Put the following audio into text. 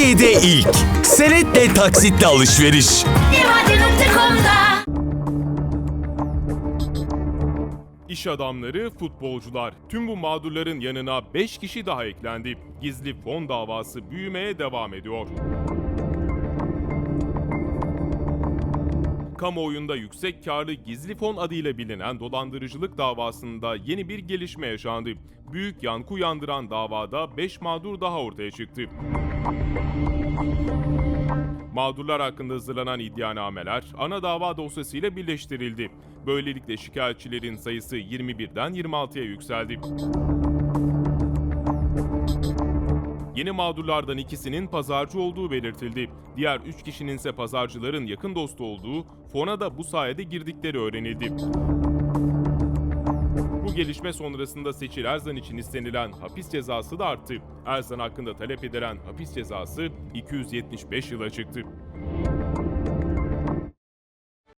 Türkiye'de ilk. Senetle taksitle alışveriş. İş adamları, futbolcular. Tüm bu mağdurların yanına 5 kişi daha eklendi. Gizli fon davası büyümeye devam ediyor. Kamuoyunda yüksek karlı gizli fon adıyla bilinen dolandırıcılık davasında yeni bir gelişme yaşandı. Büyük yankı uyandıran davada 5 mağdur daha ortaya çıktı. Mağdurlar hakkında hazırlanan iddianameler ana dava dosyasıyla birleştirildi. Böylelikle şikayetçilerin sayısı 21'den 26'ya yükseldi. Yeni mağdurlardan ikisinin pazarcı olduğu belirtildi. Diğer üç kişinin ise pazarcıların yakın dostu olduğu, fona da bu sayede girdikleri öğrenildi. Bu gelişme sonrasında Seçil Erzan için istenilen hapis cezası da arttı. Erzan hakkında talep edilen hapis cezası 275 yıla çıktı.